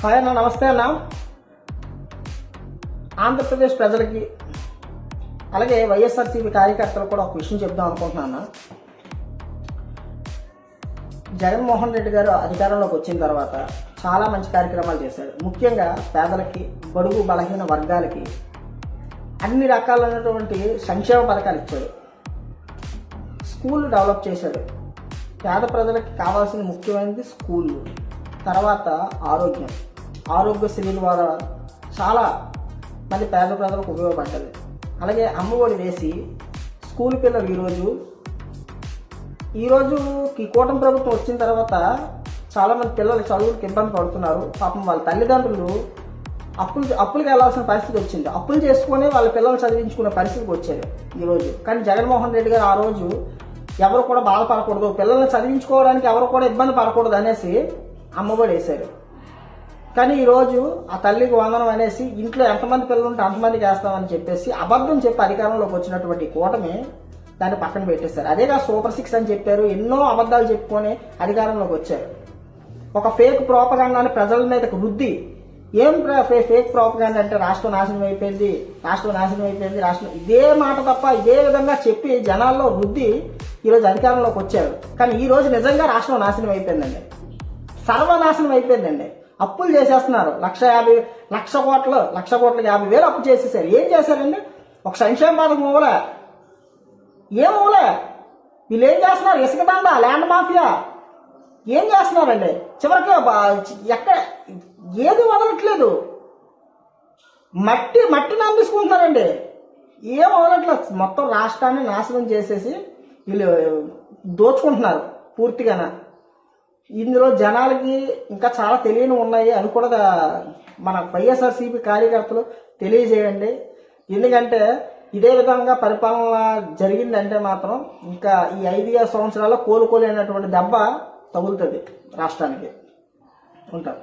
Hi అన్న నమస్తే అన్న. ఆంధ్రప్రదేశ్ ప్రజలకి అలాగే వైఎస్ఆర్సీపీ కార్యకర్తలు కూడా ఒక విషయం చెప్దాం అనుకుంటున్నాను జగన్మోహన్ రెడ్డి గారు అధికారంలోకి వచ్చిన తర్వాత చాలా మంచి కార్యక్రమాలు చేశాడు ముఖ్యంగా పేదలకి బడుగు బలహీన వర్గాలకి అన్ని రకాలైనటువంటి సంక్షేమ పథకాలు ఇచ్చాడు స్కూల్ డెవలప్ చేశాడు పేద ప్రజలకి కావాల్సిన ముఖ్యమైనది స్కూళ్ళు. తర్వాత ఆరోగ్యం. ఆరోగ్యశ్రీ ద్వారా చాలా మంది పేద ప్రజలకు ఉపయోగపడ్డది. అలాగే అమ్మఒడి వేసి స్కూల్ పిల్లలు ఈరోజు ఈరోజు ఈ కూటమి ప్రభుత్వం వచ్చిన తర్వాత చాలామంది పిల్లలు చదువులకు ఇబ్బంది పడుతున్నారు. పాపం వాళ్ళ తల్లిదండ్రులు అప్పులు అప్పులకు వెళ్ళాల్సిన పరిస్థితి వచ్చింది. అప్పులు చేసుకొని వాళ్ళ పిల్లలు చదివించుకునే పరిస్థితికి వచ్చారు ఈరోజు కానీ జగన్మోహన్ రెడ్డి గారు ఆ రోజు ఎవరు కూడా బాధపడకూడదు. పిల్లల్ని చదివించుకోవడానికి ఎవరు కూడా ఇబ్బంది పడకూడదు అనేసి అమ్మఒడి వేశారు. కానీ ఈరోజు ఆ తల్లికి వందనం అనేసి ఇంట్లో ఎంతమంది పిల్లలు ఉంటే అంతమందికి వేస్తామని చెప్పేసి అబద్ధం చెప్పి అధికారంలోకి వచ్చినటువంటి కూటమి దాన్ని పక్కన పెట్టేశారు. అదేగా సూపర్ సిక్స్ అని చెప్పారు ఎన్నో అబద్ధాలు చెప్పుకొని అధికారంలోకి వచ్చారు. ఒక ఫేక్ ప్రోపగాండాన్ని ప్రజల మీదకు వృద్ధి ఏం ఫే- ఫేక్ ప్రోపగాండా అంటే రాష్ట్రం నాశనం అయిపోయింది రాష్ట్రం నాశనం అయిపోయింది రాష్ట్రం ఇదే మాట తప్ప ఇదే విధంగా చెప్పి జనాల్లో వృద్ధి ఈరోజు అధికారంలోకి వచ్చారు. కానీ ఈరోజు నిజంగా రాష్ట్రం నాశనం అయిపోయిందండి. సర్వనాశనం అయిపోయిందండి. అప్పులు చేసేస్తున్నారు. లక్ష యాభై లక్ష కోట్లు లక్ష కోట్ల యాభై వేలు అప్పు చేసేసారు. ఏం చేశారండి? ఒక సంక్షేమ పథకం ఇవ్వలే. ఏ మూల వీళ్ళు ఏం చేస్తున్నారు? ఇసుక దండ ల్యాండ్ మాఫియా. ఏం చేస్తున్నారండి? చివరికి ఎక్కడ ఏది వదలట్లేదు. మట్టి మట్టిని నమ్మిసుకుంటున్నారండి ఏం వదలట్లేదు. మొత్తం రాష్ట్రాన్ని నాశనం చేసేసి వీళ్ళు దోచుకుంటున్నారు పూర్తిగా ఇందులో జనాలకి ఇంకా చాలా తెలియని ఉన్నాయి అని కూడా మన వైఎస్ఆర్సీపీ కార్యకర్తలు తెలియజేయండి. ఎందుకంటే ఇదే విధంగా పరిపాలన జరిగిందంటే మాత్రం ఇంకా ఈ ఐదు సంవత్సరాల్లో కోలుకోలేనటువంటి దెబ్బ తగులుతుంది రాష్ట్రానికి. ఉంటారు